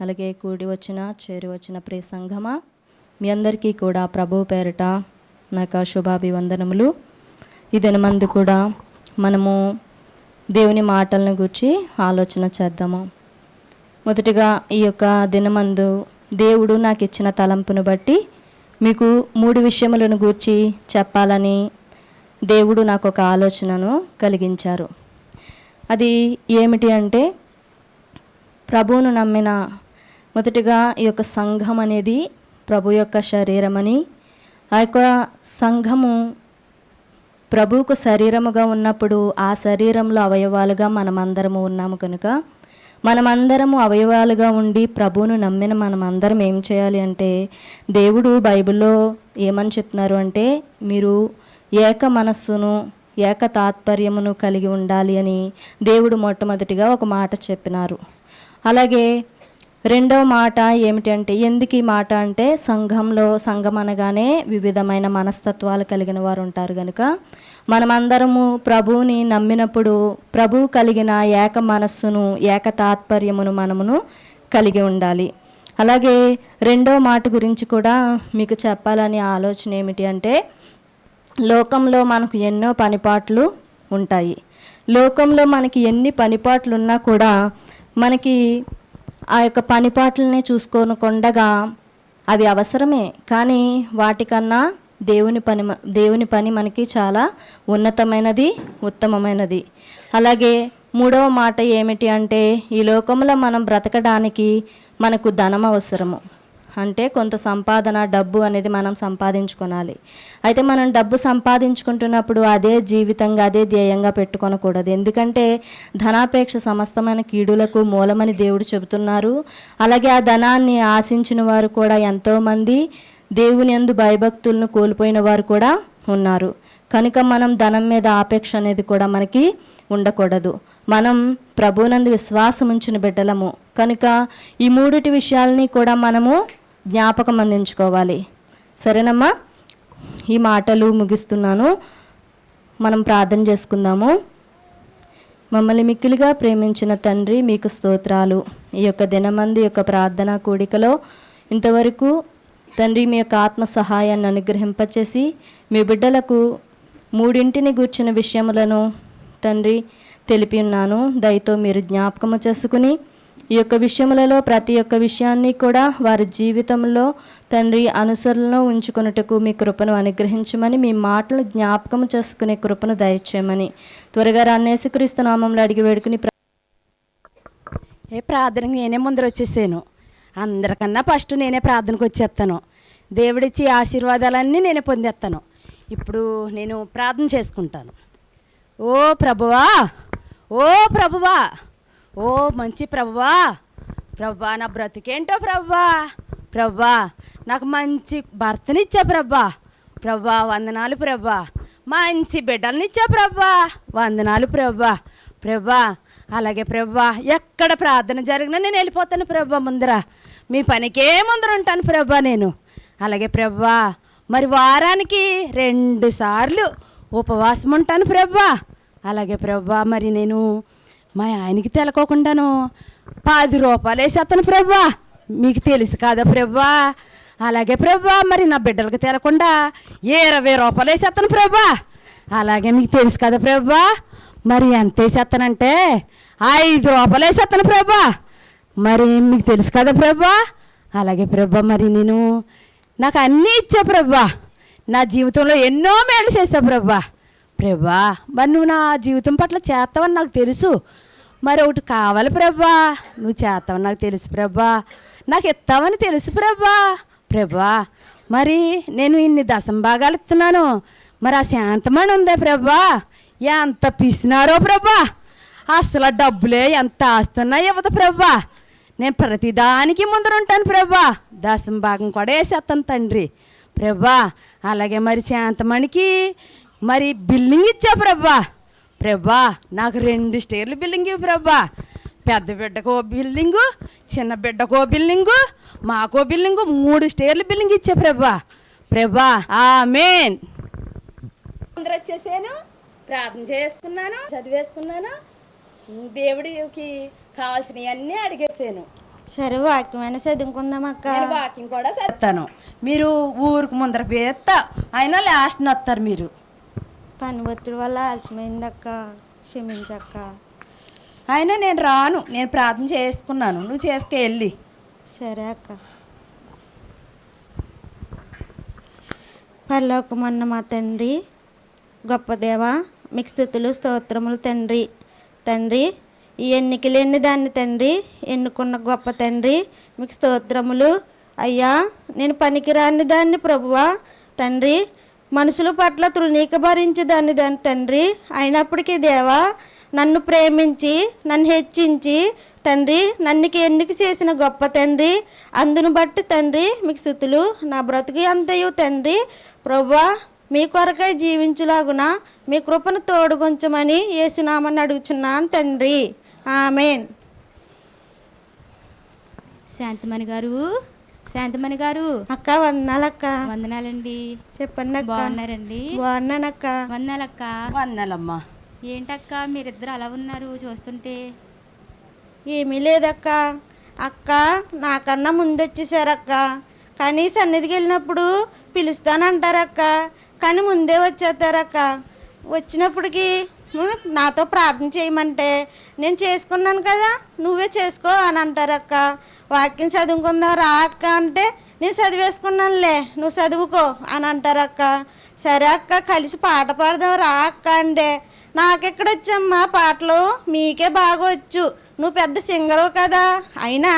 అలాగే కూడి వచ్చిన చేరి వచ్చిన ప్రియ సంఘమా మీ అందరికీ కూడా ప్రభు పేరిట నాకు శుభాభివందనములు. ఈ దినమందు కూడా మనము దేవుని మాటలను గురించి ఆలోచన చేద్దాము. మొదటిగా ఈ యొక్క దినమందు దేవుడు నాకు ఇచ్చిన తలంపును బట్టి మీకు మూడు విషయములను గూర్చి చెప్పాలని దేవుడు నాకు ఒక ఆలోచనను కలిగించారు. అది ఏమిటి అంటే ప్రభువును నమ్మిన మొదటిగా ఈ యొక్క సంఘం అనేది ప్రభు యొక్క శరీరమని ఆ యొక్క సంఘము ప్రభువుకు శరీరముగా ఉన్నప్పుడు ఆ శరీరంలో అవయవాలుగా మనమందరము ఉన్నాము కనుక మనమందరము అవయవాలుగా ఉండి ప్రభువును నమ్మిన మనమందరం ఏం చేయాలి అంటే దేవుడు బైబిల్లో ఏమని చెప్తున్నారు అంటే మీరు ఏక మనస్సును ఏక తాత్పర్యమును కలిగి ఉండాలి అని దేవుడు మొట్టమొదటిగా ఒక మాట చెప్పినారు. అలాగే రెండవ మాట ఏమిటంటే ఎందుకు ఈ మాట అంటే సంఘంలో సంఘం అనగానే వివిధమైన మనస్తత్వాలు కలిగిన వారు ఉంటారు కనుక మనమందరము ప్రభువుని నమ్మినప్పుడు ప్రభువు కలిగిన ఏక మనస్సును ఏక తాత్పర్యమును మనమును కలిగి ఉండాలి. అలాగే రెండో మాట గురించి కూడా మీకు చెప్పాలనే ఆలోచన ఏమిటి అంటే లోకంలో మనకు ఎన్నో పనిపాట్లు ఉంటాయి. లోకంలో మనకి ఎన్ని పనిపాట్లు ఉన్నా కూడా మనకి ఆ యొక్క పనిపాట్లని చూసుకోనకుండగా అవి అవసరమే. కానీ వాటికన్నా దేవుని పని మ- దేవుని పని మనకి చాలా ఉన్నతమైనది ఉత్తమమైనది. అలాగే మూడవ మాట ఏమిటి అంటే ఈ లోకంలో మనం బ్రతకడానికి మనకు ధనం అవసరము అంటే కొంత సంపాదన డబ్బు అనేది మనం సంపాదించుకోనాలి. అయితే మనం డబ్బు సంపాదించుకుంటున్నప్పుడు అదే జీవితంగా అదే ధ్యేయంగా పెట్టుకొనకూడదు. ఎందుకంటే ధనాపేక్ష సమస్తమైన కీడులకు మూలమని దేవుడు చెబుతున్నారు. అలాగే ఆ ధనాన్ని ఆశించిన వారు కూడా ఎంతోమంది దేవుని ఎందు భయభక్తులను కోల్పోయిన వారు కూడా ఉన్నారు. కనుక మనం ధనం మీద ఆపేక్ష అనేది కూడా మనకి ఉండకూడదు. మనం ప్రభునందు విశ్వాసం ఉంచిన బిడ్డలము. కనుక ఈ మూడిటి విషయాల్ని కూడా మనము జ్ఞాపకం అందించుకోవాలి. సరేనమ్మా? ఈ మాటలు ముగిస్తున్నాను. మనం ప్రార్థన చేసుకుందాము. మమ్మల్ని మిక్కిలిగా ప్రేమించిన తండ్రి మీకు స్తోత్రాలు. ఈ యొక్క దినమంది యొక్క ప్రార్థన కూడికలో ఇంతవరకు తండ్రి మీ యొక్క ఆత్మ సహాయాన్ని అనుగ్రహింపచేసి మీ బిడ్డలకు మూడింటిని గూర్చిన విషయములను తండ్రి తెలిపి ఉన్నాను. దయతో మీరు జ్ఞాపకము చేసుకుని ఈ యొక్క విషయములలో ప్రతి ఒక్క విషయాన్ని కూడా వారి జీవితంలో తండ్రి అనుసరణలో ఉంచుకొనుటకు మీ కృపను అనుగ్రహించమని మీ మాటలు జ్ఞాపకం చేసుకునే కృపను దయచేయమని. త్వరగా రాన్నేసుక్రీస్తు నామంలో అడిగి వేడుకుని ఏ ప్రార్థనకి నేనే ముందర వచ్చేసాను. అందరికన్నా ఫస్ట్ నేనే ప్రార్థనకు వచ్చేస్తాను. దేవుడిచ్చి ఆశీర్వాదాలన్నీ నేనే పొందేస్తాను. ఇప్పుడు నేను ప్రార్థన చేసుకుంటాను. ఓ ప్రభువా ఓ ప్రభువా ఓ మంచి ప్రవ్వా. ప్రవ్వా నా బ్రతికేంటో ప్రవ్వా. ప్రవ్వా నాకు మంచి భర్తనిచ్చా ప్రభా ప్రభా వందనాలు ప్రభా మంచి బిడ్డలనిచ్చా ప్రభా వందనాలు ప్రభా ప్రవ్వా అలాగే ప్రభా ఎక్కడ ప్రార్థన జరిగినా నేను వెళ్ళిపోతాను ప్రభా ముందర. మీ పనికే ముందర ఉంటాను ప్రభా నేను. అలాగే ప్రభా మరి వారానికి రెండు సార్లు ఉపవాసం ఉంటాను ప్రభా అలాగే ప్రభా మరి నేను మా ఆయనకి తెలకోకుండాను పది రూపాయలు వేసేస్తాను ప్రభా. మీకు తెలుసు కదా ప్రభా. అలాగే ప్రభా మరి నా బిడ్డలకు తెలకుండా ఇరవై రూపాయలు వేసేస్తాను ప్రభా. అలాగే మీకు తెలుసు కదా ప్రభా. మరి ఎంత వేసేస్తానంటే ఐదు రూపాయలు వేసేస్తాను ప్రభా. మరి మీకు తెలుసు కదా ప్రభా. అలాగే ప్రభా మరి నేను నాకు అన్నీ ఇచ్చా ప్రభా. నా జీవితంలో ఎన్నో మేలు చేస్తావు ప్రభా. ప్రభా మరి నువ్వు నా జీవితం పట్ల చేస్తావని నాకు తెలుసు. మరొకటి కావాలి ప్రభా. నువ్వు చేస్తావని నాకు తెలుసు ప్రభా. నాకు ఇస్తావని తెలుసు ప్రభా. ప్రభా మరి నేను ఇన్ని దశం భాగాలు ఇస్తున్నాను మరి ఆ శాంతమని ఉందా ప్రభా? ఎంత పిసినారో ప్రభా. అసలు డబ్బులే ఎంత ఆస్తున్నా ఇవ్వదు ప్రభా. నేను ప్రతిదానికి ముందరుంటాను ప్రభా. దశం భాగం కూడా వేసేస్తాను తండ్రి. ప్రభా అలాగే మరి శాంతమణికి మరి బిల్లింగ్ ఇచ్చా ప్రభా. ప్రభా నాకు రెండు స్టేర్లు బిల్డింగ్ ఇవ్వు ప్రభా. పెద్ద బిడ్డకో బిల్డింగు చిన్న బిడ్డకో బిల్డింగు మాకో బిల్డింగు మూడు స్టేర్లు బిల్డింగ్ ఇచ్చా ప్రభా. ప్రభా ఆమెన్. అందరూ వచ్చేసాను ప్రార్థన చేసుకున్నాను చదివేసుకున్నాను దేవుడికి కావాల్సినవి అన్నీ అడిగేసాను. సరే వాక్యమైన చదువుకుందాం అక్క. నేను వాకింగ్ కూడా చేస్తాను మీరు ఊరికి ముందర పేస్తా అయినా లాస్ట్ వస్తారు మీరు. పని ఒత్తిడి వల్ల ఆలస్యమైంది అక్క క్షమించక్క. అయినా నేను రాను నేను ప్రార్థన చేసుకున్నాను నువ్వు చేసుకు వెళ్ళి. సరే అక్క. పరలోకమన్న మా తండ్రి గొప్ప దేవ మీకు స్థుతులు స్తోత్రములు తండ్రి. తండ్రి ఈ ఎన్నిక లేని దాన్ని తండ్రి ఎన్నుకున్న గొప్ప తండ్రి మీకు స్తోత్రములు. అయ్యా నేను పనికిరాని దాన్ని ప్రభువా. తండ్రి మనుషుల పట్ల తృణీకభరించి దాన్ని దాని తండ్రి. అయినప్పటికీ దేవా నన్ను ప్రేమించి నన్ను హెచ్చించి తండ్రి నన్నుకి ఎన్నిక చేసిన గొప్ప తండ్రి. అందును బట్టి తండ్రి మీకు స్థుతులు. నా బ్రతుకు అంతయు తండ్రి. ప్రభా మీ కొరకై జీవించులాగున మీ కృపను తోడుగుంచమని ఏసునామని అడుగుచున్నాను తండ్రి. ఆమెన్. శాంతమణి గారు శాంతమణి గారు. అక్క వందనాలక్క వందనాలండి. చెప్పండి అక్క బాగున్నారండి. బాగున్నానక్క. వందనాలక్క వన్నెలమ్మా ఏంటక్క మీరిద్దరు అలా ఉన్నారు చూస్తుంటే? ఏమీ లేదక్క. అక్క నాకన్నా ముందు వచ్చేసారక్క కానీ సన్నిధికి వెళ్ళినప్పుడు పిలుస్తానంటారక్క. కానీ ముందే వచ్చేస్తారక్క. వచ్చినప్పటికి "ఉం, నాతో ప్రార్థన చేయమంటే నేను చేసుకున్నాను కదా నువ్వే చేసుకో అని అంటారు అక్క. వాక్యం చదువుకుందాం రా అక్క అంటే నేను చదివేసుకున్నానులే నువ్వు చదువుకో అని అంటారక్క సరే అక్క కలిసి పాట పాడదాం రా అక్క అంటే నాకెక్కడొచ్చమ్మా పాటలు? మీకే బాగా వచ్చు నువ్వు పెద్ద సింగరు కదా. అయినా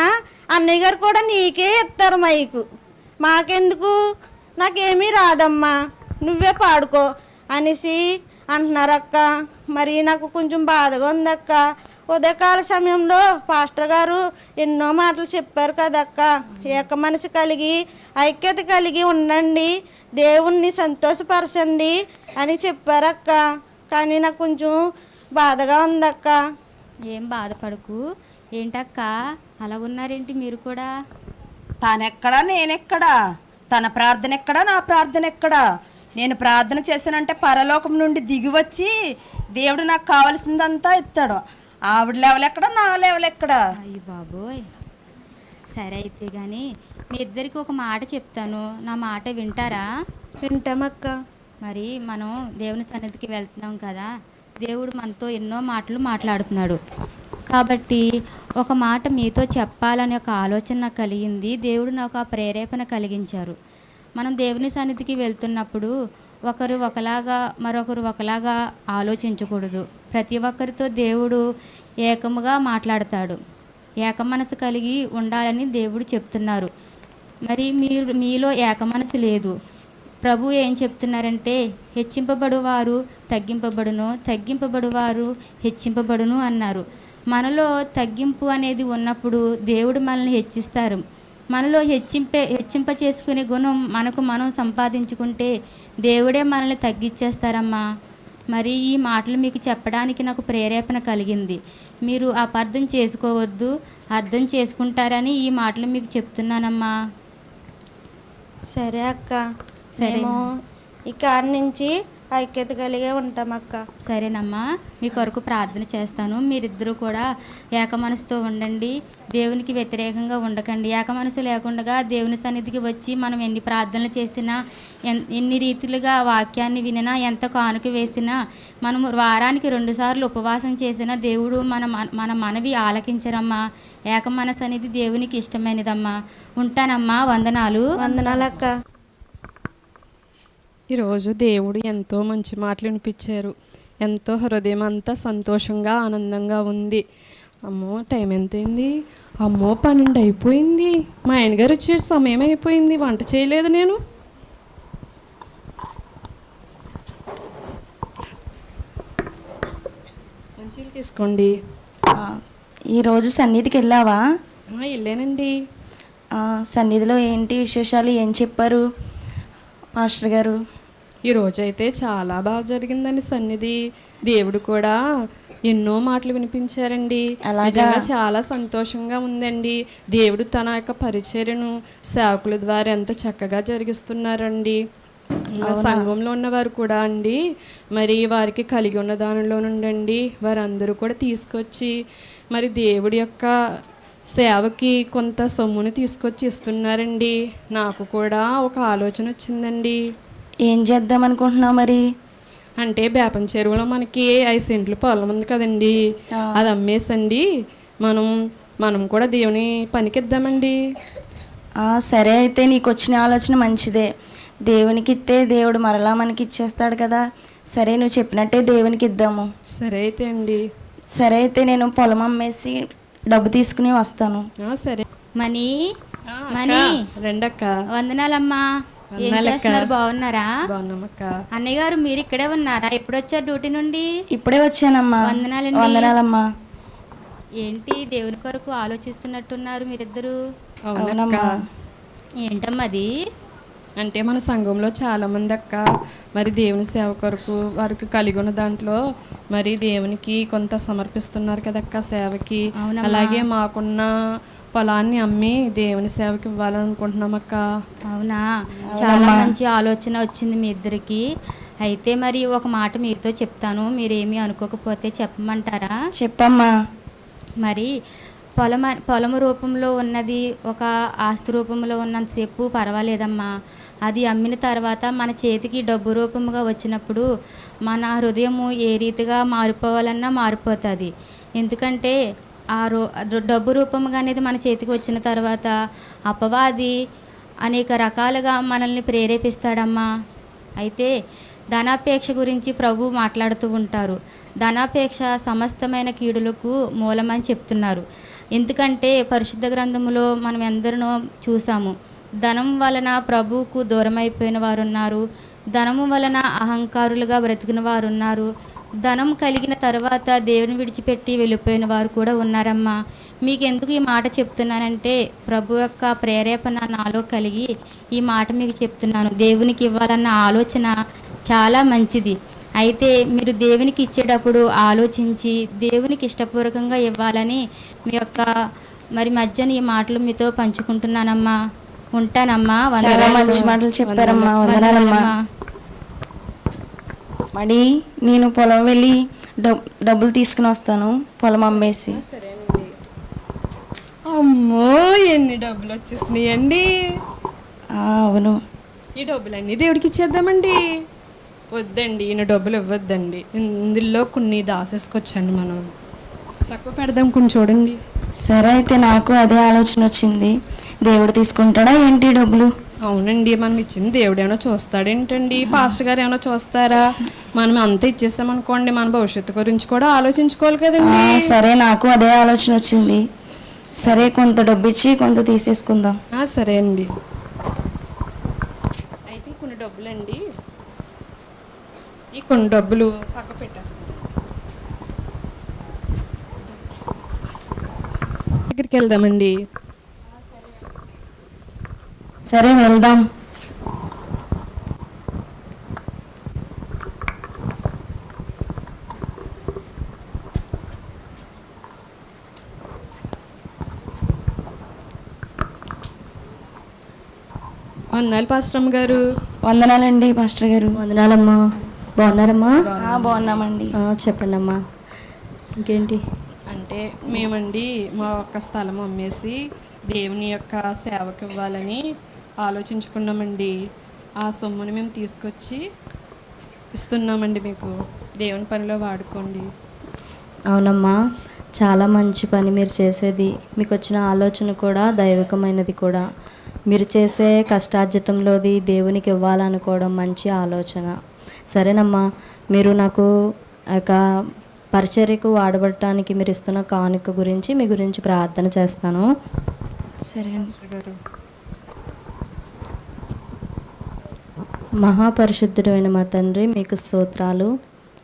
అన్నయ్య గారు కూడా నీకే ఇస్తారు మైకు. మాకెందుకు? నాకేమీ రాదమ్మా. నువ్వే పాడుకో అనేసి అంటున్నారక్క. మరి నాకు కొంచెం బాధగా ఉందక్క. ఉదయకాల సమయంలో పాస్టర్ గారు ఎన్నో మాటలు చెప్పారు కదక్క. ఏక మనసు కలిగి ఐక్యత కలిగి ఉండండి. దేవుణ్ణి సంతోషపరచండి అని చెప్పారక్క. కానీ నాకు కొంచెం బాధగా ఉందక్క. ఏం బాధపడకు. ఏంటక్క? అలాగున్నారేంటి మీరు కూడా? తానెక్కడా నేనెక్కడా? తన ప్రార్థన ఎక్కడా నా ప్రార్థన ఎక్కడా నేను ప్రార్థన చేశానంటే పరలోకం నుండి దిగి వచ్చి దేవుడు నాకు కావలసిందంతా ఇస్తాడు. ఆవిడ లెవెల్ ఎక్కడా నా లెవెల్ ఎక్కడా? అయ్యి బాబోయ్. సరే అయితే కానీ మీ ఇద్దరికి ఒక మాట చెప్తాను. నా మాట వింటారా? వింటామక్క. మరి మనం దేవుని సన్నిధికి వెళ్తున్నాం కదా దేవుడు మనతో ఎన్నో మాటలు మాట్లాడుతున్నాడు. కాబట్టి ఒక మాట మీతో చెప్పాలనే ఒక ఆలోచన నాకు కలిగింది. దేవుడు నాకు ఆ ప్రేరేపణ కలిగించారు. మనం దేవుని సన్నిధికి వెళ్తున్నప్పుడు ఒకరు ఒకలాగా మరొకరు ఒకలాగా ఆలోచించకూడదు. ప్రతి ఒక్కరితో దేవుడు ఏకముగా మాట్లాడతాడు. ఏక మనసు కలిగి ఉండాలని దేవుడు చెప్తున్నారు. మరి మీరు మీలో ఏక మనసు లేదు. ప్రభు ఏం చెప్తున్నారంటే హెచ్చింపబడువారు తగ్గింపబడును తగ్గింపబడువారు హెచ్చింపబడును అన్నారు. మనలో తగ్గింపు అనేది ఉన్నప్పుడు దేవుడు మనల్ని హెచ్చిస్తారు. మనలో హెచ్చింపే హెచ్చింప చేసుకునే గుణం మనకు మనం సంపాదించుకుంటే దేవుడే మనల్ని తగ్గించేస్తారమ్మా మరి ఈ మాటలు మీకు చెప్పడానికి నాకు ప్రేరేపణ కలిగింది. మీరు అపార్థం చేసుకోవద్దు అర్థం చేసుకుంటారని ఈ మాటలు మీకు చెప్తున్నానమ్మా. సరే అక్క. సరే. ఈ కాడ నుంచి ఐక్యత కలిగే ఉంటాం అక్క సరేనమ్మా మీ కొరకు ప్రార్థన చేస్తాను. మీరిద్దరూ కూడా ఏక మనసుతో ఉండండి. దేవునికి వ్యతిరేకంగా ఉండకండి. ఏక మనసు లేకుండా దేవుని సన్నిధికి వచ్చి మనం ఎన్ని ప్రార్థనలు చేసినా ఎన్ ఎన్ని రీతిలుగా వాక్యాన్ని వినినా ఎంత కానుక వేసినా మనము వారానికి రెండుసార్లు ఉపవాసం చేసినా దేవుడు మన మన- మన మనవి ఆలకించరమ్మా. ఏక మనసు అనేది దేవునికి ఇష్టమైనదమ్మా. ఉంటానమ్మా. వందనాలు. వందనాలక్క. ఈరోజు దేవుడు ఎంతో మంచి మాటలు వినిపించారు. ఎంతో హృదయం అంతా సంతోషంగా ఆనందంగా ఉంది. అమ్మో టైం ఎంతైంది? అమ్మో పన్నెండు అయిపోయింది. మా ఆయన గారు వచ్చే సమయం అయిపోయింది. వంట చేయలేదు నేను. తీసుకోండి. ఈరోజు సన్నిధికి వెళ్ళావా? వెళ్ళానండి. సన్నిధిలో ఏంటి విశేషాలు? ఏం చెప్పారు మాస్టర్ గారు? ఈ రోజైతే చాలా బాగా జరిగిందండి సన్నిధి. దేవుడు కూడా ఎన్నో మాటలు వినిపించారండి. అలాగా? చాలా సంతోషంగా ఉందండి. దేవుడు తన యొక్క పరిచర్యను సేవకుల ద్వారా ఎంతో చక్కగా జరిగిస్తున్నారండి. సంఘంలో ఉన్నవారు కూడా అండి. మరి వారికి కలిగి ఉన్న దానిలో నుండండి వారందరూ కూడా తీసుకొచ్చి మరి దేవుడి యొక్క సేవకి కొంత సొమ్ముని తీసుకొచ్చి ఇస్తున్నారండి. నాకు కూడా ఒక ఆలోచన వచ్చిందండి. ఏం చేద్దాం అనుకుంటున్నావు మరి? అంటే బేపం చెరువులో మనకి ఐదు సెంట్లు పొలం ఉంది కదండి. అది అమ్మేసండి. మనం మనం కూడా దేవుని పనికిద్దామండి. ఆ, సరే అయితే నీకు వచ్చిన ఆలోచన మంచిదే. దేవునికి ఇస్తే దేవుడు మరలా మనకి ఇచ్చేస్తాడు కదా. సరే నువ్వు చెప్పినట్టే దేవునికి ఇద్దాము సరే అయితే అండి. సరే అయితే నేను పొలం అమ్మేసి డబ్బు తీసుకుని వస్తాను. ఆ, సరే. మనీ మనీ. రండక్క. వందనాలమ్మా. ఏం వందనాలక్క. చేస్తున్నారు? బాగున్నారా? అన్నయ్య గారు మీరు ఇక్కడే ఉన్నారా? ఎప్పుడు వచ్చారు డ్యూటీ నుండి? ఇప్పుడే వచ్చానమ్మా. వందనాలండి. వందనాలమ్మా. ఏంటి దేవుని కొరకు ఆలోచిస్తున్నట్టున్నారు మీరిద్దరు? అవునక్క. ఏంటమ్మా అది? అంటే మన సంఘంలో చాలా మంది అక్క మరి దేవుని సేవ కొరకు వారికి కలిగి ఉన్న దాంట్లో మరి దేవునికి కొంత సమర్పిస్తున్నారు కదక్క సేవకి. అవునమ్మా. అలాగే మాకున్న పొలాన్ని అమ్మి దేవుని సేవకి ఇవ్వాలనుకుంటున్నాం అక్క. అవునా? చాలా మంచి ఆలోచన వచ్చింది మీ ఇద్దరికి. అయితే మరి ఒక మాట మీతో చెప్తాను. మీరేమీ అనుకోకపోతే చెప్పమంటారా? చెప్పమ్మా. మరి పొలం పొలం రూపంలో ఉన్నది ఒక ఆస్తి రూపంలో ఉన్నంతసేపు పర్వాలేదమ్మా. అది అమ్మిన తర్వాత మన చేతికి డబ్బు రూపంగా వచ్చినప్పుడు మన హృదయము ఏ రీతిగా మారిపోవాలన్నా మారిపోతుంది. ఎందుకంటే ఆ రూ డబ్బు రూపంగా అనేది మన చేతికి వచ్చిన తర్వాత అపవాది అనేక రకాలుగా మనల్ని ప్రేరేపిస్తాడమ్మా. అయితే ధనాపేక్ష గురించి ప్రభు మాట్లాడుతూ ఉంటారు. ధనాపేక్ష సమస్తమైన కీడులకు మూలమని చెప్తున్నారు. ఎందుకంటే పరిశుద్ధ గ్రంథములో మనం ఎందరినో చూసాము. ధనం వలన ప్రభువుకు దూరమైపోయిన వారు ఉన్నారు ధనము వలన అహంకారులుగా బ్రతికిన వారు ఉన్నారు ధనం కలిగిన తర్వాత దేవుని విడిచిపెట్టి వెళ్ళిపోయిన వారు కూడా ఉన్నారమ్మా. మీకు ఎందుకు ఈ మాట చెప్తున్నానంటే ప్రభు యొక్క ప్రేరేపణ నాలో కలిగి ఈ మాట మీకు చెప్తున్నాను. దేవునికి ఇవ్వాలన్న ఆలోచన చాలా మంచిది. అయితే మీరు దేవునికి ఇచ్చేటప్పుడు ఆలోచించి దేవునికి ఇష్టపూర్వకంగా ఇవ్వాలని మీ యొక్క మరి మధ్యన ఈ మాటలు మీతో పంచుకుంటున్నానమ్మా. ఉంటానమ్మా. మంచి మాటలు చెప్పారమ్మా. మడి నేను పొలం వెళ్ళి డబ్ డబ్బులు తీసుకుని వస్తాను పొలం అమ్మేసి. అమ్మో ఎన్ని డబ్బులు వచ్చేసినాయండి. అవును. ఈ డబ్బులన్నీ దేవుడికి ఇచ్చేద్దామండి. వద్దండి ఈయన డబ్బులు ఇవ్వద్దండి. ఇందులో కొన్ని దాసేసుకొచ్చండి మనం. తక్కువ పెడదాం కొన్ని చూడండి. సరే అయితే నాకు అదే ఆలోచన వచ్చింది. దేవుడు తీసుకుంటాడా ఏంటి డబ్బులు? అవునండి మనం ఇచ్చింది దేవుడు ఏమైనా చూస్తాడేంటండి? పాస్టర్ గారు ఏమైనా చూస్తారా? మనం అంతా ఇచ్చేసామనుకోండి మన భవిష్యత్తు గురించి కూడా ఆలోచించుకోవాలి కదండి. సరే నాకు అదే ఆలోచన వచ్చింది. సరే కొంత డబ్బు ఇచ్చి కొంత తీసేసుకుందాం. సరే అండి. అయితే కొన్ని డబ్బులండి. ఈ కొన్ని డబ్బులు పక్క పెట్టేస్తాను. దగ్గరికి వెళ్దామండి. సరే వెళ్దాం. వందాలు పాస్టమ్ గారు. వందనాలండి మాస్టర్ గారు. వందనాలమ్మా. బాగున్నారమ్మా? బాగున్నామండి. ఆ, చెప్పండమ్మా. ఇంకేంటి? అంటే మేమండి మా ఒక్క స్థలం అమ్మేసి దేవుని యొక్క సేవకి ఇవ్వాలని ఆలోచించుకున్నామండి. ఆ సొమ్ముని మేము తీసుకొచ్చి ఇస్తున్నామండి మీకు. దేవుని పనిలో వాడుకోండి. అవునమ్మా. చాలా మంచి పని మీరు చేసేది. మీకు వచ్చిన ఆలోచన కూడా దైవికమైనది కూడా. మీరు చేసే కష్టార్జితంలోది దేవునికి ఇవ్వాలనుకోవడం మంచి ఆలోచన. సరేనమ్మా. మీరు నాకు యొక్క పరిచర్యకు వాడబడటానికి మీరు ఇస్తున్న కానుక గురించి మీ గురించి ప్రార్థన చేస్తాను. సరే గారు. మహాపరిశుద్ధుడైన మా తండ్రి మీకు స్తోత్రాలు.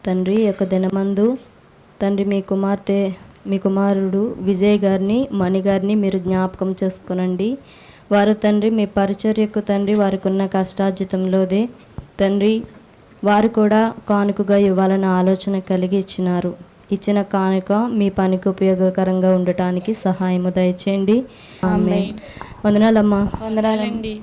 తండ్రి యొక్క దినమందు తండ్రి మీ కుమార్తె మీ కుమారుడు విజయ్ గారిని మణి గారిని మీరు జ్ఞాపకం చేసుకునండి. వారు తండ్రి మీ పరిచర్యకు తండ్రి వారికి ఉన్న కష్టార్జితంలోదే. తండ్రి వారు కూడా కానుకగా ఇవ్వాలన్న ఆలోచన కలిగి ఇచ్చినారు. ఇచ్చిన కానుక మీ పనికి ఉపయోగకరంగా ఉండటానికి సహాయము దయచేయండి. వందనాలమ్మా. వందనాలండి.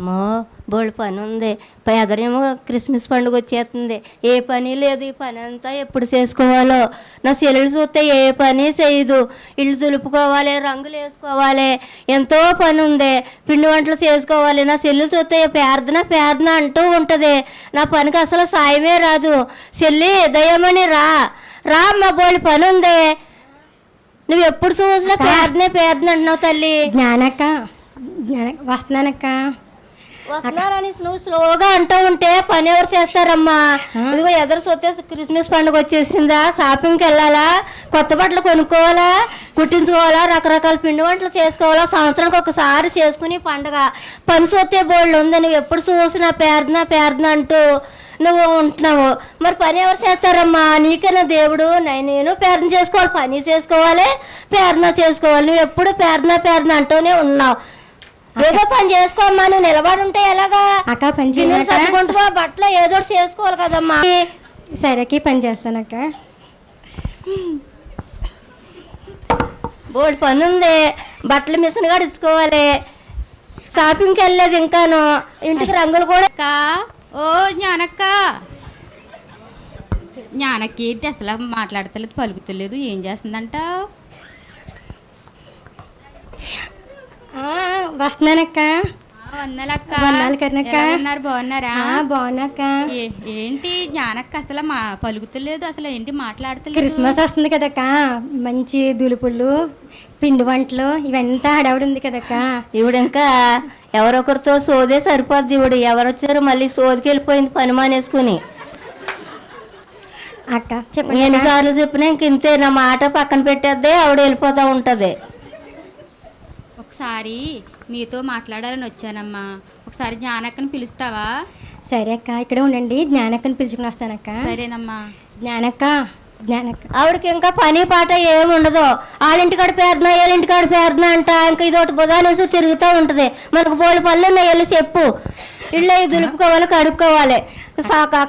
అమ్మో బోళ్ళు పని ఉంది పేదరేమో క్రిస్మస్ పండుగ వచ్చేస్తుంది ఏ పని లేదు ఈ పని అంతా ఎప్పుడు చేసుకోవాలో. నా సెల్లులు చూస్తే ఏ పని చేయదు. ఇల్లు దులుపుకోవాలి రంగులు వేసుకోవాలి. ఎంతో పని ఉంది పిండి వంటలు చేసుకోవాలి. నా సెల్లు చూస్తే పేర్దన పేర్దన అంటూ ఉంటుంది. నా పనికి అసలు సాయమే రాదు. చెల్లి దయమని రా. రా మా బోళ్ళు పని ఉంది నువ్వు ఎప్పుడు చూసినా పేదనే పేదన అంటున్నావు తల్లి. జ్ఞానక్క జ్ఞాన వస్తున్నానక్క. వస్తున్నారని నువ్వు స్లోగా అంటూ ఉంటే పని ఎవరు చేస్తారమ్మా? ఇదిగో ఎదురు చూస్తే క్రిస్మస్ పండుగ వచ్చేసిందా? షాపింగ్కి వెళ్ళాలా? కొత్త బట్టలు కొనుక్కోవాలా? కుట్టించుకోవాలా? రకరకాల పిండి వంటలు చేసుకోవాలా? సంవత్సరానికి ఒకసారి చేసుకుని పండుగ. పని చూస్తే బోళ్ళు ఉంది నువ్వు ఎప్పుడు చూసినా పేరున పేరున అంటూ నువ్వు ఉంటున్నావు. మరి పని ఎవరు చేస్తారమ్మా? నీకైనా దేవుడు నేను పేరున చేసుకోవాలి పని చేసుకోవాలి పేరున చేసుకోవాలి. నువ్వు ఎప్పుడు పేరున పేరున అంటూనే ఉన్నావు. ఏదో పని చేసుకోమ్మా నువ్వు నిలబడి ఉంటే ఎలాగా? అక్క పని పో, బట్టలు ఏదో ఒకటి చేసుకోవాలి కదమ్మా. సరేకి పని చేస్తానక్క బోర్డు పని ఉంది బట్టలు మిషన్ కూడా ఇచ్చుకోవాలి షాపింగ్కి వెళ్ళలేదు ఇంకాను. ఇంటికి రంగులు కూడా అక్క ఓ జ్ఞానక్క. జ్ఞానకి ఏంటి అసలు మాట్లాడతలేదు పలుకుతలేదు ఏం చేస్తుందంటావు? ఆ, వస్తున్నానక్క. వందలక్క. వందనాలు కరుణక్క. ఉన్నారు? బాగున్నారా? ఏ- ఏంటి జ్ఞానక్క అసలు మా పలుకుతలేదు అసలు ఏంటి మాట్లాడతలేదు? క్రిస్మస్ వస్తుంది కదక్క. మంచి దులుపులు పిండి వంటలు ఇవంతా హడావుడి ఉంది కదక్క. ఈవిడ ఇంకా ఎవరొకరితో సోదే సరిపోద్ది ఈవిడ ఎవరు వచ్చారు మళ్ళీ సోదికి వెళ్ళిపోయింది పని మానేసుకుని. అక్క చెప్పండి అక్క. ఎన్నిసార్లు చెప్పినా ఇంక ఇంతే నా మాట పక్కన పెట్టేద్దే ఆవిడ వెళ్ళిపోతా ఉంటది. ఒకసారి మీతో మాట్లాడాలని వచ్చానమ్మా. ఒకసారి జ్ఞానక్కని పిలుస్తావా? సరే అక్క ఇక్కడే ఉండండి. జ్ఞానక్కని పిలుచుకుని వస్తానక్క సరేనమ్మా. జ్ఞానక్క జ్ఞానక్క. ఆవిడకి ఇంకా పని పాట ఏమి ఉండదు. వాళ్ళింటికాడ పేరున వీళ్ళింటికాడ పేరున అంట ఇంకా ఇది ఒకటి బుధానేసి తిరుగుతూ ఉంటుంది. మనకు బోలు పనులు ఉన్నాయి వెళ్ళి చెప్పు. ఇళ్ళు అవి దులుపుకోవాలి కడుక్కోవాలి.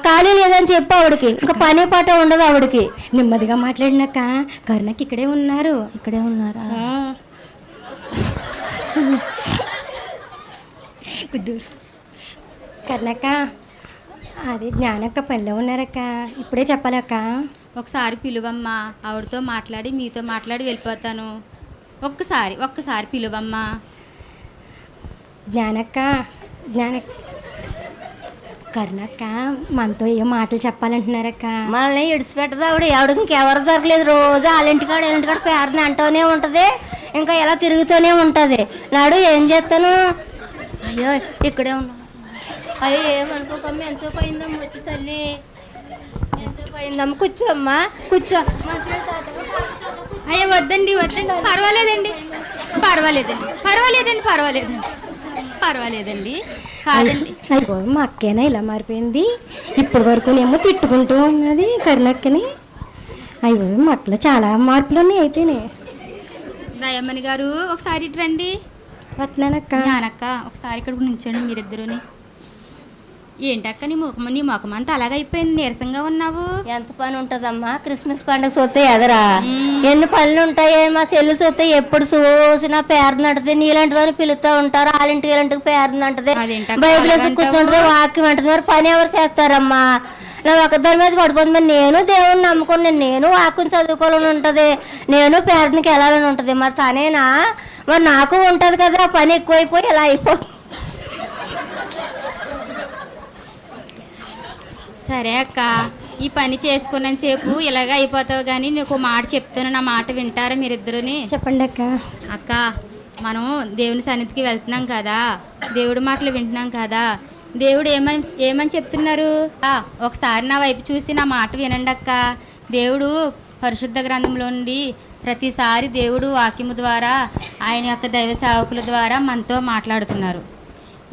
ఖాళీ లేదని చెప్పు ఆవిడకి. ఇంకా పని పాట ఉండదు ఆవిడకి. నెమ్మదిగా మాట్లాడినాక కరుణకి ఇక్కడే ఉన్నారు. ఇక్కడే ఉన్నారా? ఆ. కుద్దూరు కర్ణక్క అది జ్ఞానక్క పనిలో ఉన్నారక్క. ఇప్పుడే చెప్పాలక్క ఒకసారి పిలువమ్మా ఆవిడతో మాట్లాడి మీతో మాట్లాడి వెళ్ళిపోతాను. ఒక్కసారి ఒక్కసారి పిలువమ్మా. జ్ఞానక్క జ్ఞాన కర్ణక్క మనతో ఏ మాటలు చెప్పాలంటున్నారక్క. మనల్ని ఇడిచిపెట్టదు ఆవిడ. ఆవిడకి ఇంకెవరు దొరకలేదు. రోజు వాళ్ళింటికాడ వీళ్ళింటికాడ పేరున అంటూనే ఉంటుంది. ఇంకా ఇలా తిరుగుతూనే ఉంటుంది. నాడు ఏం చేస్తాను అయ్యో ఇక్కడే ఉన్నా. అయ్యో ఏమనుకోకమ్మ ఎంతో పోయిందమ్మ వచ్చి తల్లి. ఎంతో పోయిందమ్మ కూర్చోమ్మా కూర్చో అయ్యో వద్దండి వద్దండి. పర్వాలేదండి. పర్వాలేదండి. పర్వాలేదండి పర్వాలేదండి పర్వాలేదండి. కాదండి. అయ్యో మా అక్కేనా ఇలా మారిపోయింది? ఇప్పటి వరకునేమో తిట్టుకుంటూ ఉన్నది కరుణక్కని. అయ్యో మా అక్కలో చాలా మార్పులు ఉన్నాయి అయితేనే. దయమ్మని గారు ఒకసారి ఇటు రండి. వస్తున్నానక్క జ్ఞానక్క ఒకసారి ఇక్కడ నుంచండి మీరిద్దరుని. ఏంటక్క నీ ముఖం నీ ముఖం అంతా అలాగైపోయింది నీరసంగా ఉన్నావు. ఎంత పని ఉంటుందమ్మా క్రిస్మస్ పండుగ చూస్తే ఎదరా? ఎన్ని పనులు ఉంటాయి మా చెల్లి చూస్తే ఎప్పుడు చూసినా పేరు నడుతుంది నీలాంటిదని పిలుస్తూ ఉంటారు వాళ్ళింటికి వీళ్ళింటికి పేరు నడుతుంది అదేంటక్క బైబిల్? కూర్చుంటుంది వాక్యం అంటుంది మరి పని ఎవరు చేస్తారమ్మా? నా ఒక దాని మీద పడిపోతుంది. మరి నేను దేవుడిని నమ్ముకుని నేను వాక్యం చదువుకోవాలని ఉంటుంది. నేను పేరునికి వెళ్ళాలని ఉంటుంది. మరి తనేనా? మరి నాకు ఉంటుంది కదా పని ఎక్కువైపోయి ఇలా అయిపోతుంది. సరే అక్క ఈ పని చేసుకున్నంతసేపు ఇలాగ అయిపోతావు కానీ నీకు మాట చెప్తాను. నా మాట వింటారా మీరిద్దరుని? చెప్పండి అక్క. అక్క మనం దేవుని సన్నిధికి వెళ్తున్నాం కదా. దేవుడి మాటలు వింటున్నాం కదా. దేవుడు ఏమని ఏమని చెప్తున్నారు? ఒకసారి నా వైపు చూసి నా మాట వినండి అక్క. దేవుడు పరిశుద్ధ గ్రంథంలో నుండి ప్రతిసారి దేవుడు వాక్యము ద్వారా ఆయన యొక్క దైవ సేవకుల ద్వారా మనతో మాట్లాడుతున్నారు.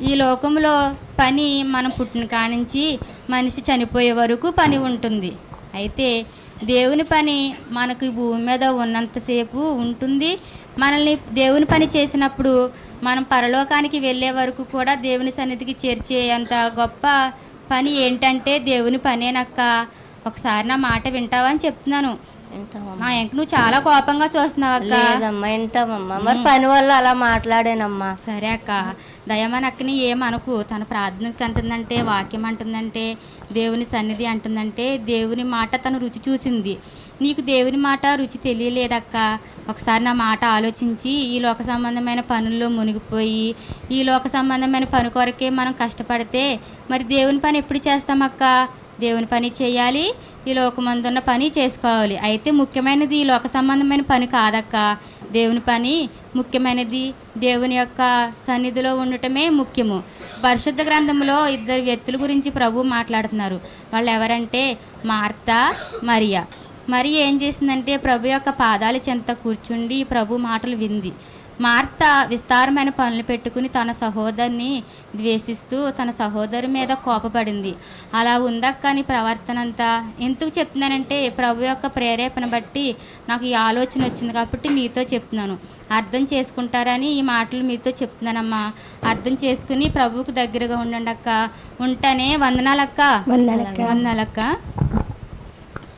ఈ లోకంలో పని మనం పుట్టిన కానించి మనిషి చనిపోయే వరకు పని ఉంటుంది. అయితే దేవుని పని మనకు భూమి మీద ఉన్నంతసేపు ఉంటుంది. మనల్ని దేవుని పని చేసినప్పుడు మనం పరలోకానికి వెళ్ళే వరకు కూడా దేవుని సన్నిధికి చేర్చేంత గొప్ప పని ఏంటంటే దేవుని పనేనక్క. ఒకసారి నా మాట వింటావా అని చెప్తున్నాను. వింటామమ్మా నువ్వు చాలా కోపంగా చూస్తున్నావు అక్క. లేదమ్మా వింటామమ్మా మరి పని వల్ల అలా మాట్లాడానమ్మా. సరే అక్క. దయమని అక్కని ఏమనుకు? తన ప్రార్థనకి అంటుందంటే వాక్యం అంటుందంటే దేవుని సన్నిధి అంటుందంటే దేవుని మాట తను రుచి చూసింది. నీకు దేవుని మాట రుచి తెలియలేదక్క. ఒకసారి నా మాట ఆలోచించి ఈ లోక సంబంధమైన పనుల్లో మునిగిపోయి ఈ లోక సంబంధమైన పని కొరకే మనం కష్టపడితే మరి దేవుని పని ఎప్పుడు చేస్తామక్క? దేవుని పని చేయాలి ఈ లోకమందున్న పని చేసుకోవాలి. అయితే ముఖ్యమైనది ఈ లోక సంబంధమైన పని కాదక్క. దేవుని పని ముఖ్యమైనది దేవుని యొక్క సన్నిధిలో ఉండటమే ముఖ్యము. పరిశుద్ధ గ్రంథంలో ఇద్దరు వ్యక్తుల గురించి ప్రభు మాట్లాడుతున్నారు. వాళ్ళు ఎవరంటే మార్త మరియా. మరి ఏం చేసిందంటే ప్రభు యొక్క పాదాల చెంత కూర్చుండి ప్రభు మాటలు వింది. మార్త విస్తారమైన పనులు పెట్టుకుని తన సహోదరిని ద్వేషిస్తూ తన సహోదరి మీద కోపపడింది. అలా ఉందక్క నీ ప్రవర్తన అంతా ఎందుకు చెప్తున్నానంటే ప్రభు యొక్క ప్రేరేపణ బట్టి నాకు ఈ ఆలోచన వచ్చింది కాబట్టి మీతో చెప్తున్నాను. అర్థం చేసుకుంటారని ఈ మాటలు మీతో చెప్తున్నానమ్మా. అర్థం చేసుకుని ప్రభువుకు దగ్గరగా ఉండండి అక్క ఉంటానే. వందనాలక్క. వందనాలక్క. వందనాలక్క.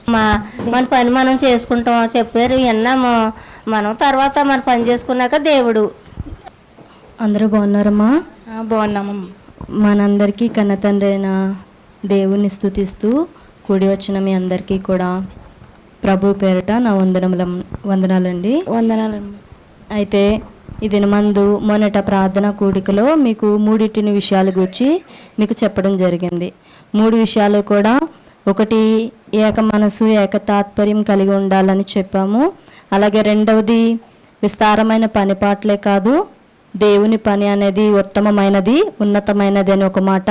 మా మన పని మనం చేసుకుంటాం చెప్పారు విన్నాము. మనం తర్వాత మన పని చేసుకున్నాక దేవుడు. అందరూ బాగున్నారమ్మా? బాగున్నామమ్మా మనందరికీ కన్న తండ్రి అయిన దేవుని స్థుతిస్తూ కూడి వచ్చిన మీ అందరికీ కూడా ప్రభు పేరిట నా వందనముల వందనాలండి. వందనాలమ్మా అయితే ఈ దినమందు మొన్నట ప్రార్థన కూడికలో మీకు మూడింటిని విషయాల గురించి మీకు చెప్పడం జరిగింది. మూడు విషయాలు కూడా ఒకటి ఏక మనసు ఏక తాత్పర్యం కలిగి ఉండాలని చెప్పాము. అలాగే రెండవది విస్తారమైన పని పాటలే కాదు దేవుని పని అనేది ఉత్తమమైనది ఉన్నతమైనది అని ఒక మాట.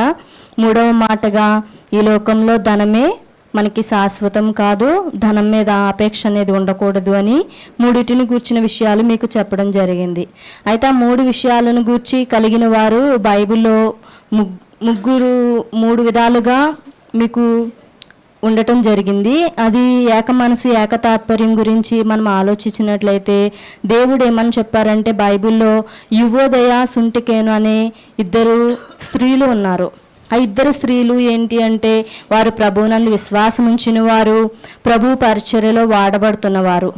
మూడవ మాటగా ఈ లోకంలో ధనమే మనకి శాశ్వతం కాదు ధనం మీద ఆపేక్ష అనేది ఉండకూడదు అని మూడిటిని గూర్చిన విషయాలు మీకు చెప్పడం జరిగింది. అయితే ఆ మూడు విషయాలను గూర్చి కలిగిన వారు బైబిల్లో ముగ్గురు మూడు విధాలుగా మీకు ఉండటం జరిగింది. అది ఏక మనసు ఏక తాత్పర్యం గురించి మనం ఆలోచించినట్లయితే దేవుడు ఏమని చెప్పారంటే బైబిల్లో యువోదయ సుంటికేను అనే ఇద్దరు స్త్రీలు ఉన్నారు. ఆ ఇద్దరు స్త్రీలు ఏంటి అంటే వారు ప్రభువునందు విశ్వాసం ఉంచిన వారు ప్రభు పరిచర్యలో వాడబడుతున్నవారు.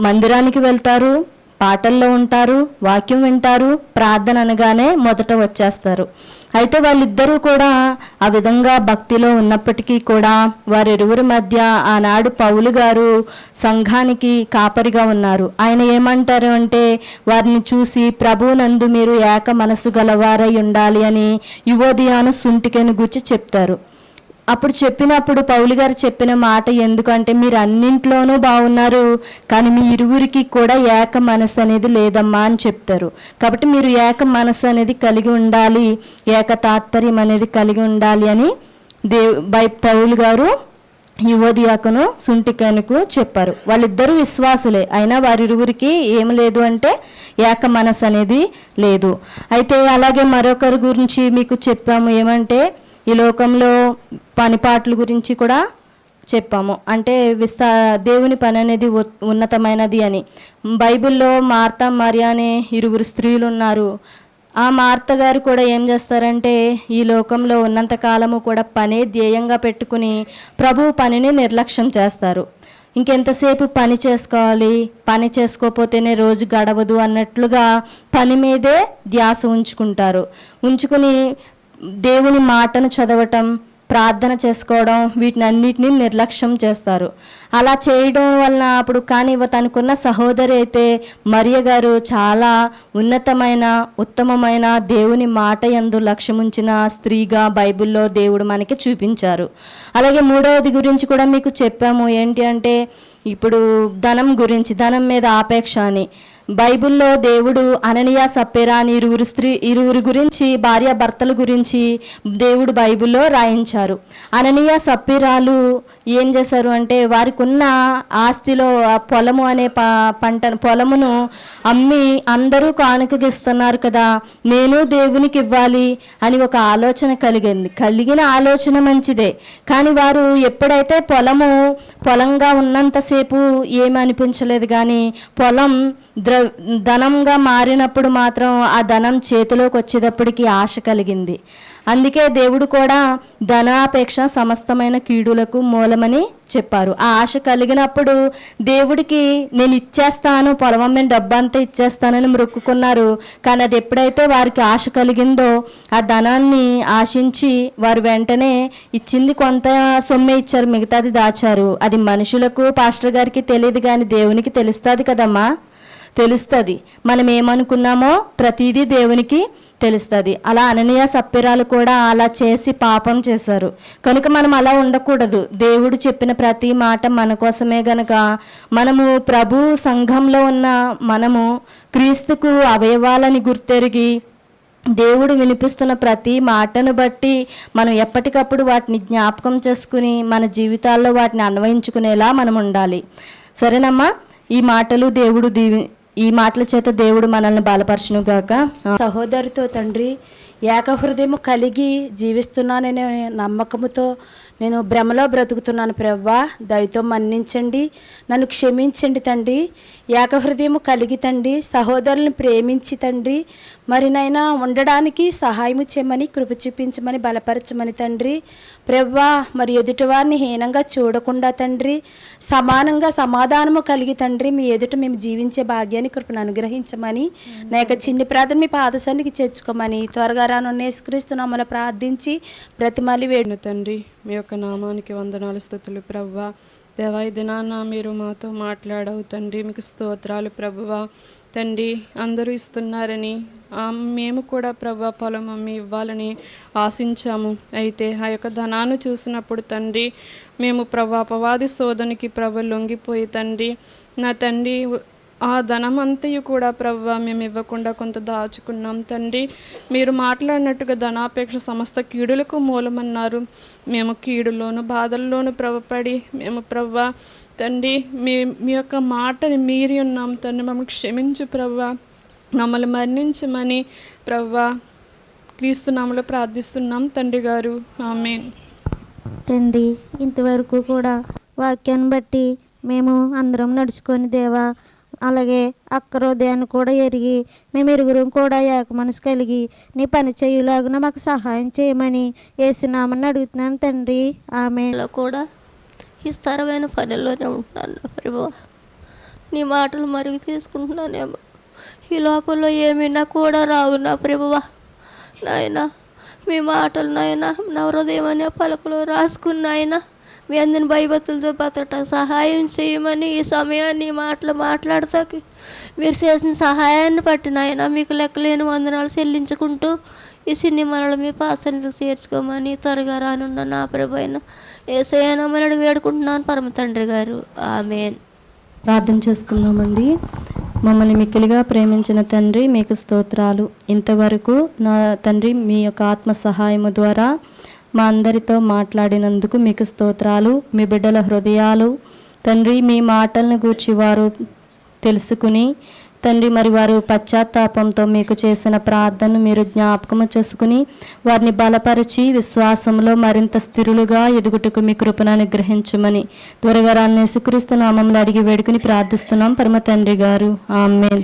మందిరానికి వెళ్తారు పాటల్లో ఉంటారు వాక్యం వింటారు ప్రార్థన అనగానే మొదట వచ్చేస్తారు. అయితే వాళ్ళిద్దరూ కూడా ఆ విధంగా భక్తిలో ఉన్నప్పటికీ కూడా వారిరువురి మధ్య ఆనాడు పౌలు గారు సంఘానికి కాపరిగా ఉన్నారు. ఆయన ఏమంటారు అంటే వారిని చూసి ప్రభువునందు మీరు ఏక మనసు గలవారై ఉండాలి అని యువోదయాను సుంటికెను గుర్చి చెప్తారు. అప్పుడు చెప్పినప్పుడు పౌలు గారు చెప్పిన మాట ఎందుకంటే మీరు అన్నింట్లోనూ బాగున్నారు కానీ మీ ఇరువురికి కూడా ఏక మనసు అనేది లేదమ్మా అని చెప్తారు. కాబట్టి మీరు ఏక మనసు అనేది కలిగి ఉండాలి ఏక తాత్పర్యం అనేది కలిగి ఉండాలి అని దేవ్ బై పౌలు గారు యువదియాకను సుంటికనుకు చెప్పారు. వాళ్ళిద్దరూ విశ్వాసులే అయినా వారిరువురికి ఏం లేదు అంటే ఏక మనసు అనేది లేదు. అయితే అలాగే మరొకరి గురించి మీకు చెప్పాము ఏమంటే ఈ లోకంలో పనిపాట్ల గురించి కూడా చెప్పాము. అంటే విస్తా దేవుని పని అనేది ఉ- ఉన్నతమైనది అని. బైబిల్లో మార్త మరియా అనే ఇరువురు స్త్రీలు ఉన్నారు ఆ మార్త గారు కూడా ఏం చేస్తారంటే ఈ లోకంలో ఉన్నంత కాలము కూడా పనే ధ్యేయంగా పెట్టుకుని ప్రభు పనిని నిర్లక్ష్యం చేస్తారు. ఇంకెంతసేపు పని చేసుకోవాలి? పని చేసుకోకపోతేనే రోజు గడవదు అన్నట్లుగా పని మీదే ధ్యాస ఉంచుకుంటారు. ఉంచుకుని దేవుని మాటను చదవటం ప్రార్థన చేసుకోవడం వీటిని అన్నిటిని నిర్లక్ష్యం చేస్తారు. అలా చేయడం వలన అప్పుడు కానీ తనకున్న సహోదరి అయితే మరియ గారు చాలా ఉన్నతమైన ఉత్తమమైన దేవుని మాట ఎందు లక్ష్యముంచిన స్త్రీగా బైబిల్లో దేవుడు మనకి చూపించారు. అలాగే మూడవది గురించి కూడా మీకు చెప్పాము. ఏంటి అంటే ఇప్పుడు ధనం గురించి ధనం మీద ఆపేక్ష అని. బైబిల్లో దేవుడు అననీయ సప్పేరా అని ఇరువురు స్త్రీ ఇరువురి గురించి భార్య భర్తల గురించి దేవుడు బైబిల్లో రాయించారు. అననీయ సప్పిరాలు ఏం చేశారు అంటే వారికి ఉన్న ఆస్తిలో ఆ పొలము అనే ప పంట పొలమును అమ్మి అందరూ కానుకగా ఇస్తున్నారు కదా నేను దేవునికి ఇవ్వాలి అని ఒక ఆలోచన కలిగింది. కలిగిన ఆలోచన మంచిదే. కానీ వారు ఎప్పుడైతే పొలము పొలంగా ఉన్నంతసేపు ఏమనిపించలేదు కానీ పొలం ద్ర ధనంగా మారినప్పుడు మాత్రం ఆ ధనం చేతిలోకి వచ్చేటప్పటికి ఆశ కలిగింది. అందుకే దేవుడు కూడా ధనాపేక్ష సమస్తమైన కీడులకు మూలమని చెప్పారు. ఆ ఆశ కలిగినప్పుడు దేవుడికి నేను ఇచ్చేస్తాను పొలం మేము డబ్బంతా ఇచ్చేస్తానని మొక్కుకున్నారు. కానీ అది ఎప్పుడైతే వారికి ఆశ కలిగిందో ఆ ధనాన్ని ఆశించి వారు వెంటనే ఇచ్చింది కొంత సొమ్మే ఇచ్చారు మిగతాది దాచారు. అది మనుషులకు పాస్టర్ గారికి తెలియదు కానీ దేవునికి తెలుస్తుంది కదమ్మా. తెలుస్తుంది. మనం ఏమనుకున్నామో ప్రతిదీ దేవునికి తెలుస్తుంది. అలా అననీయ సప్పిరాలు కూడా అలా చేసి పాపం చేశారు. కనుక మనం అలా ఉండకూడదు. దేవుడు చెప్పిన ప్రతి మాట మన కోసమే గనక. మనము ప్రభు సంఘంలో ఉన్న మనము క్రీస్తుకు అవయవాలని గుర్తెరిగి దేవుడు వినిపిస్తున్న ప్రతి మాటను బట్టి మనం ఎప్పటికప్పుడు వాటిని జ్ఞాపకం చేసుకుని మన జీవితాల్లో వాటిని అన్వయించుకునేలా మనం ఉండాలి. సరేనమ్మా? ఈ మాటలు దేవుడు దీవి ఈ మాటల చేత దేవుడు మనల్ని బలపరచునుగాక సహోదరితో తండ్రి ఏకహృదయము కలిగి జీవిస్తున్నాననే నమ్మకముతో నేను భ్రమలో బ్రతుకుతున్నాను ప్రవ్వా. దయతో మన్నించండి నన్ను క్షమించండి తండ్రి. ఏకహృదయము కలిగి తండ్రి సహోదరులను ప్రేమించి తండ్రి మరి నైనా ఉండడానికి సహాయము చేయమని కృప చూపించమని బలపరచమని తండ్రి. ప్రవ్వా మరి ఎదుటివారిని హీనంగా చూడకుండా తండ్రి. సమానంగా సమాధానము కలిగి తండ్రి మీ ఎదుట మేము జీవించే భాగ్యాన్ని కృపను అనుగ్రహించమని. నా యొక్క చిన్ని ప్రార్థన మీ పాదశానికి చేర్చుకోమని. త్వరగా రానున్న యేసుక్రీస్తునామలో ప్రార్థించి ప్రతిమలి వేడు వేడును తండ్రి మీ యొక్క నామానికి వందనాలు స్థుతులు. ప్రవ్వా దేవా ఈ దినాన మీరు మాతో మాట్లాడవు తండ్రి. మీకు స్తోత్రాలు ప్రభువా తండ్రి అందరూ ఇస్తున్నారని మేము కూడా ప్రభా పొలం అమ్మి ఇవ్వాలని ఆశించాము. అయితే ఆ యొక్క ధనాన్ని చూసినప్పుడు తండ్రి మేము ప్రభా అపవాది శోధనకి ప్రభ లొంగిపోయి తండ్రి నా తండ్రి ఆ ధనమంతయు కూడా ప్రవ్వ మేము ఇవ్వకుండా కొంత దాచుకున్నాం తండ్రి. మీరు మాట్లాడినట్టుగా ధనాపేక్ష సమస్త కీడులకు మూలమన్నారు. మేము కీడులోను బాధల్లోను ప్రభపడి మేము ప్రవ్వ తండ్రి మీ మీ యొక్క మాటని మీరి ఉన్నాం తండ్రి. మమ్మల్ని క్షమించు ప్రవ్వ మమ్మల్ని మరణించమని ప్రవ్వ క్రీస్తునామలో ప్రార్థిస్తున్నాం తండ్రి గారు. ఆమెన్. తండ్రి ఇంతవరకు కూడా వాక్యాన్ని బట్టి మేము అందరం నడుచుకొని దేవా అలాగే అక్క హృదయాన్ని కూడా ఎరిగి మేము ఇరుగురం కూడా ఏక మనసు కలిగి నీ పని చేయులాగున మాకు సహాయం చేయమని ఏసునామని అడుగుతున్నాను తండ్రి. ఆమె కూడా ఈ స్థిరమైన పనిలోనే ఉంటున్నాను ప్రభు నీ మాటలు మరుగు తీసుకుంటున్నానేమో ఈ లోకంలో ఏమైనా కూడా రావు నా ప్రభువా. నాయన మీ మాటలు నాయన నా హృదయం అనే పలకలో రాసుకున్నాయన మీ అందరిని భయభక్తులతో బతట సహాయం చేయమని ఈ సమయాన్ని ఈ మాటలు మాట్లాడతాకి. మీరు చేసిన సహాయాన్ని బట్టి నాయన మీకు లెక్కలేని వందనాలు చెల్లించుకుంటూ ఈ సినిమాలలో మీ పాసనికి చేర్చుకోమని త్వరగా రానున్న నా ప్రభు అయిన ఏసయ్యనమని అడిగి వేడుకుంటున్నాను పరమ తండ్రి గారు. ఆమెన్. ప్రార్థన చేసుకున్నామండి. మమ్మల్ని మిక్కిలిగా ప్రేమించిన తండ్రి మీకు స్తోత్రాలు. ఇంతవరకు నా తండ్రి మీ యొక్క ఆత్మ సహాయము ద్వారా మా అందరితో మాట్లాడినందుకు మీకు స్తోత్రాలు మీ బిడ్డల హృదయాలు. తండ్రి మీ మాటలను గూర్చి వారు తెలుసుకుని తండ్రి మరి వారు పశ్చాత్తాపంతో మీకు చేసిన ప్రార్థనను మీరు జ్ఞాపకము చేసుకుని వారిని బలపరిచి విశ్వాసంలో మరింత స్థిరులుగా ఎదుగుటకు మీ కృపను అనుగ్రహించమని త్వరగా రాన్నేసుక్రీస్తు నామంలో అడిగి వేడుకుని ప్రార్థిస్తున్నాం. పరమ తండ్రి గారు. ఆమెన్.